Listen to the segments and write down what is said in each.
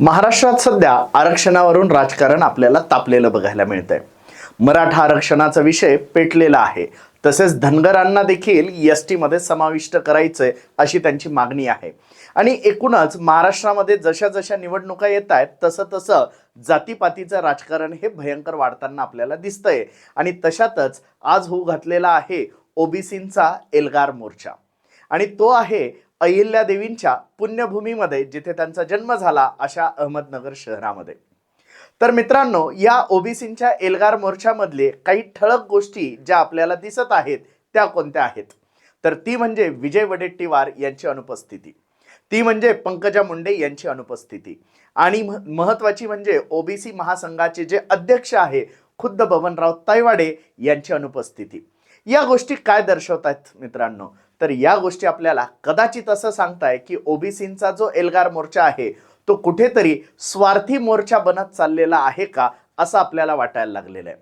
महाराष्ट्रात सध्या आरक्षणावरून राजकारण आपल्याला तापलेलं बघायला मिळतंय. मराठा आरक्षणाचा विषय पेटलेला आहे. तसेच धनगरांना देखील एस टीमध्ये समाविष्ट करायचंय अशी त्यांची मागणी आहे. आणि एकूणच महाराष्ट्रामध्ये जशा जशा निवडणुका येत आहेत तसं तसं जातीपातीचं राजकारण हे भयंकर वाढताना आपल्याला दिसतंय. आणि तशातच आज होऊ घातलेला आहे ओबीसींचा एल्गार मोर्चा. आणि तो आहे अहिल्या देवींच्या पुण्यभूमीमध्ये जिथे त्यांचा जन्म झाला अशा अहमदनगर शहरामध्ये. तर मित्रांनो या ओबीसींच्या एल्गार मोर्चामधले काही ठळक गोष्टी ज्या आपल्याला दिसत आहेत त्या कोणत्या आहेत? तर ती म्हणजे विजय वडेट्टीवार यांची अनुपस्थिती. ती म्हणजे पंकजा मुंडे यांची अनुपस्थिती. आणि महत्वाची म्हणजे ओबीसी महासंघाचे जे अध्यक्ष आहे खुद्द बबनराव तायवाडे यांची अनुपस्थिती. या गोष्टी काय दर्शवतात मित्रांनो? तर या गोष्टी आपल्याला कदाचित असं सांगताय की ओबीसींचा जो एल्गार मोर्चा आहे तो कुठेतरी स्वार्थी मोर्चा बनत चाललेला आहे का असं आपल्याला वाटायला लागलेलं आहे.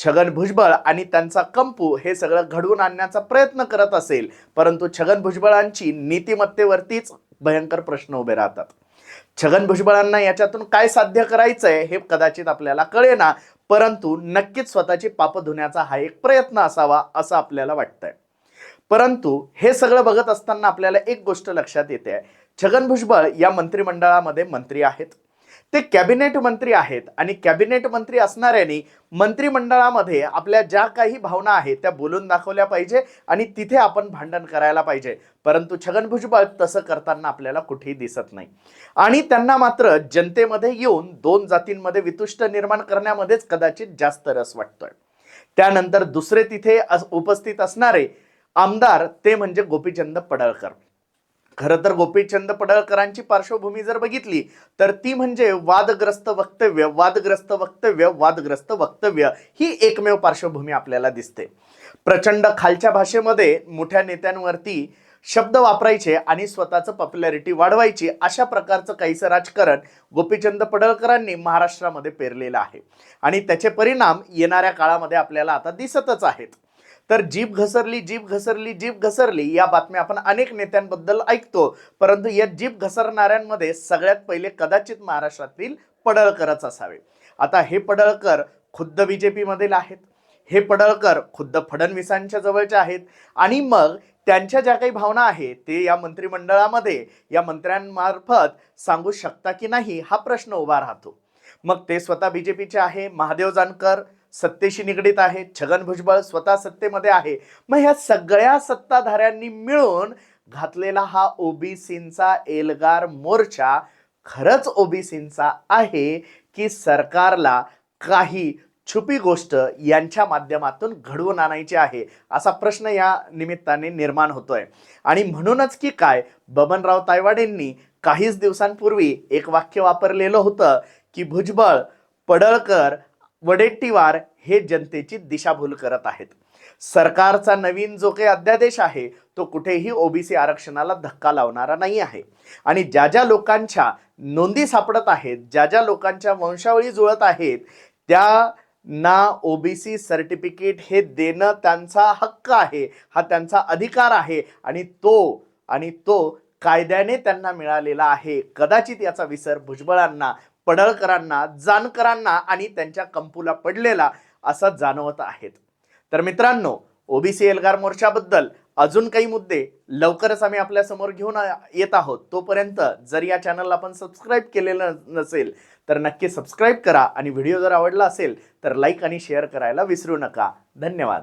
छगन भुजबळ आणि त्यांचा कंपू हे सगळं घडवून आणण्याचा प्रयत्न करत असेल परंतु छगन भुजबळांची नीतिमत्तेवरतीच भयंकर प्रश्न उभे राहतात. छगन भुजबळांना याच्यातून काय साध्य करायचंय हे कदाचित आपल्याला कळेना परंतु नक्कीच स्वतःची पाप धुण्याचा हा एक प्रयत्न असावा असं आपल्याला वाटतंय. परंतु हे सगळं बघत असताना आपल्याला एक गोष्ट लक्षात येते. छगन भुजबळ या मंत्रिमंडळामध्ये मंत्री आहेत. ते कॅबिनेट मंत्री आहेत आणि कॅबिनेट मंत्री असणाऱ्यांनी मंत्रिमंडळामध्ये आपल्या ज्या काही भावना आहेत त्या बोलून दाखवल्या पाहिजे आणि तिथे आपण भांडण करायला पाहिजे. परंतु छगन भुजबळ तसं करताना आपल्याला कुठेही दिसत नाही. आणि त्यांना मात्र जनतेमध्ये येऊन दोन जातींमध्ये वितुष्ट निर्माण करण्यामध्येच कदाचित जास्त रस वाटतोय. त्यानंतर दुसरे तिथे उपस्थित असणारे आमदार ते म्हणजे गोपीचंद पडळकर. खरं तर गोपीचंद पडळकरांची पार्श्वभूमी जर बघितली तर ती म्हणजे वादग्रस्त वक्तव्य वादग्रस्त वक्तव्य वादग्रस्त वक्तव्य ही एकमेव पार्श्वभूमी आपल्याला दिसते. प्रचंड खालच्या भाषेमध्ये मोठ्या नेत्यांवरती शब्द वापरायचे आणि स्वतःचं पॉप्युलॅरिटी वाढवायची अशा प्रकारचं काहीसं राजकारण गोपीचंद पडळकरांनी महाराष्ट्रामध्ये पेरलेलं आहे. आणि त्याचे परिणाम येणाऱ्या काळामध्ये आपल्याला आता दिसतच आहेत. तर जीभ घसरली जीभ घसरली जीभ घसरली या बातम्या आपण अनेक नेत्यांबद्दल ऐकतो. परंतु या जीभ घसरणाऱ्यांमध्ये सगळ्यात पहिले कदाचित महाराष्ट्रातील पडळकरच असावे. आता हे पडळकर खुद्द बी जे पीमधील आहेत. हे पडळकर खुद्द फडणवीसांच्या जवळचे आहेत. आणि मग त्यांच्या ज्या काही भावना आहेत ते या मंत्रिमंडळामध्ये या मंत्र्यांमार्फत सांगू शकता की नाही हा प्रश्न उभा राहतो. मग ते स्वतः बीजेपीचे आहे महादेव जानकर सत्तेशी निगडीत आहे छगन भुजबळ स्वतः सत्तेमध्ये आहे. मग ह्या सगळ्या सत्ताधाऱ्यांनी मिळून घातलेला हा ओबीसींचा एल्गार मोर्चा खरंच ओबीसींचा आहे की सरकारला काही छुपी गोष्ट यांच्या माध्यमातून घडवून आणायची आहे असा प्रश्न या निमित्ताने निर्माण होतोय. आणि म्हणूनच की काय बबनराव तायवाडेंनी काहीच दिवसांपूर्वी एक वाक्य वापरलेलं होतं की भुजबळ पडळकर वडेट्टीवार हे जनतेची दिशाभूल करत आहेत. सरकारचा नवीन जो काही अध्यादेश आहे तो कुठेही ओबीसी आरक्षणाला धक्का लावणारा नाही आहे. आणि ज्या ज्या लोकांच्या नोंदी सापडत आहेत ज्या ज्या लोकांच्या वंशावळी जुळत आहेत त्या ना ओबीसी सर्टिफिकेट हे देणं त्यांचा हक्क आहे हा त्यांचा अधिकार आहे आणि तो आणि तो कायद्याने त्यांना मिळालेला आहे. कदाचित याचा विसर भुजबळांना पडळकरांना जानकरांना आणि त्यांच्या कंपूला पडलेला असा जाणवत आहेत. तर मित्रांनो ओबीसी एल्गार मोर्चाबद्दल अजून काही मुद्दे लवकरच आम्ही आपल्यासमोर घेऊन येत आहोत. तोपर्यंत जर या चॅनलला आपण सबस्क्राईब केलेलं नसेल तर नक्की सबस्क्राईब करा आणि व्हिडिओ जर आवडला असेल तर लाईक आणि शेअर करायला विसरू नका. धन्यवाद.